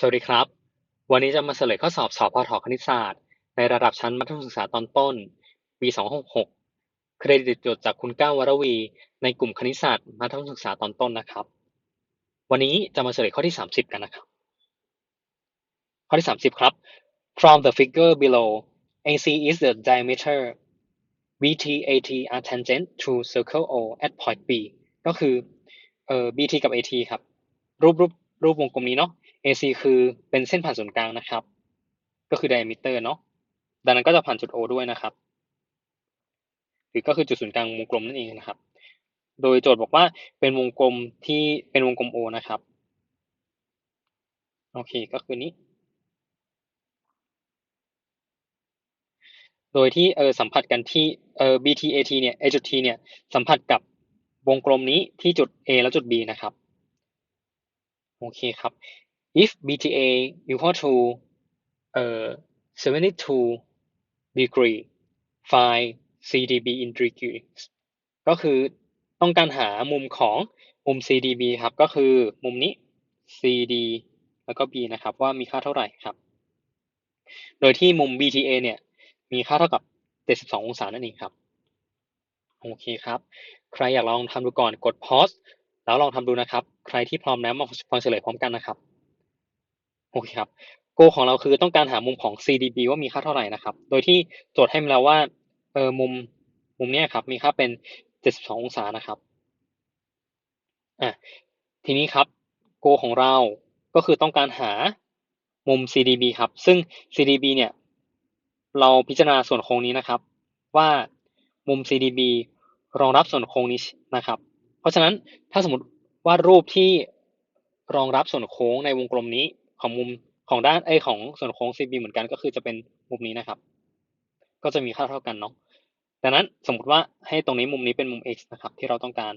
สวัสดีครับ วันนี้จะมาเฉลยข้อสอบสอบพทคณิตศาสตร์ ในระดับชั้นมัธยมศึกษาตอนต้น ปี 266 เครดิตจดจากคุณก้าววรวี ในกลุ่มคณิตศาสตร์มัธยมศึกษาตอนต้นนะครับ วันนี้จะมาเฉลยข้อที่ 30 กันนะครับ ข้อที่ 30 ครับ from the figure below AC is the diameter BT AT are tangent to circle O at point B ก็คือเอ่อ BT กับ AT ครับ รูปรูปรูปวงกลมนี้เนาะ AC คือเป็นเส้นผ่านศูนย์กลางนะครับ ก็คือ diameter เนาะดังนั้นก็จะผ่านจุด O ด้วยนะครับ หรือก็คือจุดศูนย์กลางวงกลมนั่นเองนะครับ โดยโจทย์บอกว่าเป็นวงกลมที่เป็นวงกลม O นะครับ โอเค ก็คือนี้ โดยที่เออสัมผัสกันที่เออ BTAT เนี่ย A จุด T เนี่ยสัมผัสกับวงกลมนี้ที่จุด A และจุด B นะครับ โอเคครับ if BTA equal to เอ่อ72 degree find CDB in degrees ก็คือต้องการหามุมของมุม CDB ครับ ก็คือมุมนี้ CD แล้วก็ B นะครับ ว่ามีค่าเท่าไหร่ครับ โดยที่มุม BTA เนี่ยมีค่าเท่ากับ 72 องศานั่นเองครับ โอเคครับ ใครอยากลองทำดูก่อนกด pause แล้วลองทำดูนะครับ ใครที่พร้อมแล้วมาฟังเฉลยพร้อมกันนะครับ โอเคครับโกของเราคือต้องการหามุมของ CDB ว่ามีค่าเท่าไหร่นะครับ โดยที่โจทย์ให้มาแล้วว่าเออมุมมุมเนี้ยครับ มีค่าเป็น 72 องศานะครับอะทีนี้ครับโกของเราก็คือต้องการหามุม CDB ครับ ซึ่ง CDB เนี่ย เราพิจารณาส่วนโค้งนี้นะครับ ว่ามุม CDB รองรับส่วนโค้งนี้นะครับ เพราะฉะนั้นถ้าสมมติวาดรูปที่รองรับส่วนโค้งในวงกลมนี้ ของมุมของด้านไอของส่วนโค้ง CB เหมือนกันก็คือจะเป็นมุมนี้นะครับ ก็จะมีค่าเท่ากันเนาะดังนั้นสมมติว่าให้ตรงนี้มุมนี้เป็นมุม x นะครับ ที่เราต้องการ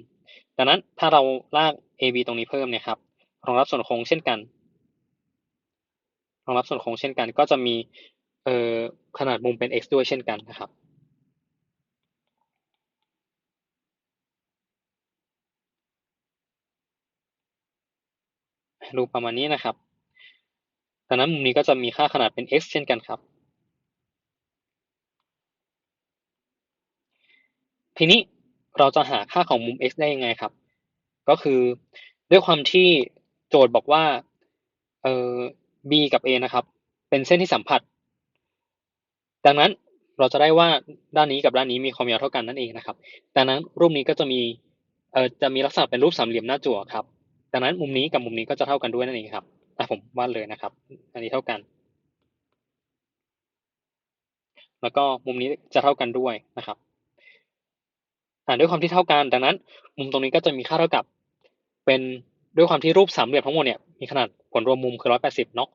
ดังนั้นถ้าเราลาก AB ตรงนี้เพิ่มเนี่ยครับรองรับส่วนโค้งเช่นกันรองรับส่วนโค้งเช่นกัน ก็จะมีเอ่อขนาดมุมเป็น x ด้วยเช่นกันนะครับรูปประมาณนี้นะครับ ดังนั้นมุมนี้ก็จะมีค่าขนาดเป็น x เช่นกันครับ ทีนี้เราจะหาค่าของมุม x ได้ยังไงครับ ก็คือด้วยความที่โจทย์บอกว่าเอ่อ b กับ a นะครับ เป็นเส้นที่สัมผัส ดังนั้นเราจะได้ว่าด้านนี้กับด้านนี้มีความยาวเท่ากันนั่นเองนะครับ ดังนั้นรูปนี้ก็จะมีเอ่อจะมีลักษณะเป็นรูปสามเหลี่ยมหน้าจั่วครับ ดังนั้นมุมนี้กับมุมนี้ก็จะเท่ากันด้วยนั่นเองครับ อะผมวาดเลยนะครับ อันนี้เท่ากัน แล้วก็มุมนี้จะเท่ากันด้วยนะครับอ่าด้วยความที่เท่ากันดังนั้น มุมตรงนี้ก็จะมีค่าเท่ากับ เป็นด้วยความที่รูปสามเหลี่ยมทั้งหมดเนี่ยมีขนาดผลรวมมุมคือร้อยแปดสิบเนาะ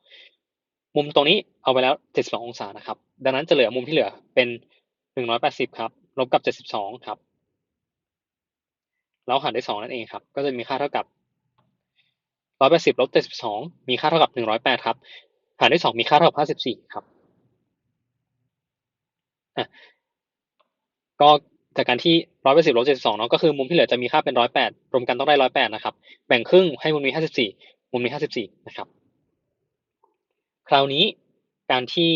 มุมตรงนี้เอาไปแล้วเจ็ดสิบสององศานะครับ ดังนั้นจะเหลือมุมที่เหลือเป็นหนึ่งร้อยแปดสิบครับลบกับเจ็ดสิบสองครับแล้วหารด้วยสองนั่นเองครับ ก็จะมีค่าเท่ากับ ร้อยแปดสิบลบเจ็ดสิบสองมีค่าเท่ากับหนึ่งร้อยแปดครับ หารด้วยสองมีค่าเท่ากับห้าสิบสี่ครับก็จากการที่ร้อยแปดสิบลบเจ็ดสิบสองเนาะก็คือมุมที่เหลือจะมีค่าเป็นร้อยแปดรวมกันต้องได้ร้อยแปดนะครับ แบ่งครึ่งให้มุมนี้ห้าสิบสี่มุมนี้ห้าสิบสี่นะครับ คราวนี้การที่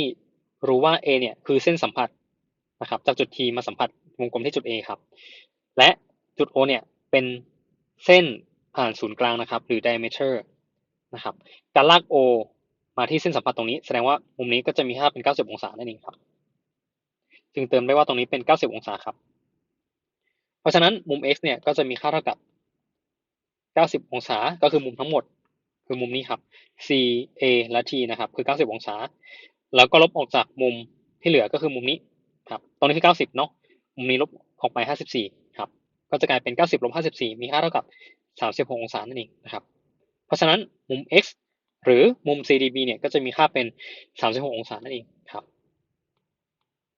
รู้ว่า A เนี่ยคือเส้นสัมผัสนะครับจากจุด T มาสัมผัสวงกลมที่จุด A ครับ และจุด O เนี่ยเป็นเส้น ผ่านศูนย์กลางนะครับ หรือ diameter นะครับ การลาก O มาที่เส้นสัมผัสตรงนี้ แสดงว่ามุมนี้ก็จะมีค่าเป็น 90 องศานั่นเองครับ จึงเติมได้ว่าตรงนี้เป็น 90 องศาครับ เพราะฉะนั้นมุม x เนี่ยก็จะมีค่าเท่ากับ 90 องศา ก็คือมุมทั้งหมด คือมุมนี้ครับ c a และ t นะครับ คือ 90 องศา แล้วก็ลบออกจากมุมที่เหลือก็คือมุมนี้ครับ ตรงนี้คือ 90 เนาะ มุมนี้ลบออกไป 54 ครับ ก็จะกลายเป็น 90 ลบ 54 มีค่าเท่ากับ 36 องศานั่นเองนะครับ เพราะฉะนั้นมุม x หรือมุม CDB เนี่ยก็จะมีค่าเป็น 36 องศานั่นเองครับ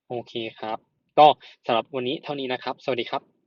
โอเคครับ ก็สำหรับวันนี้เท่านี้นะครับ สวัสดีครับ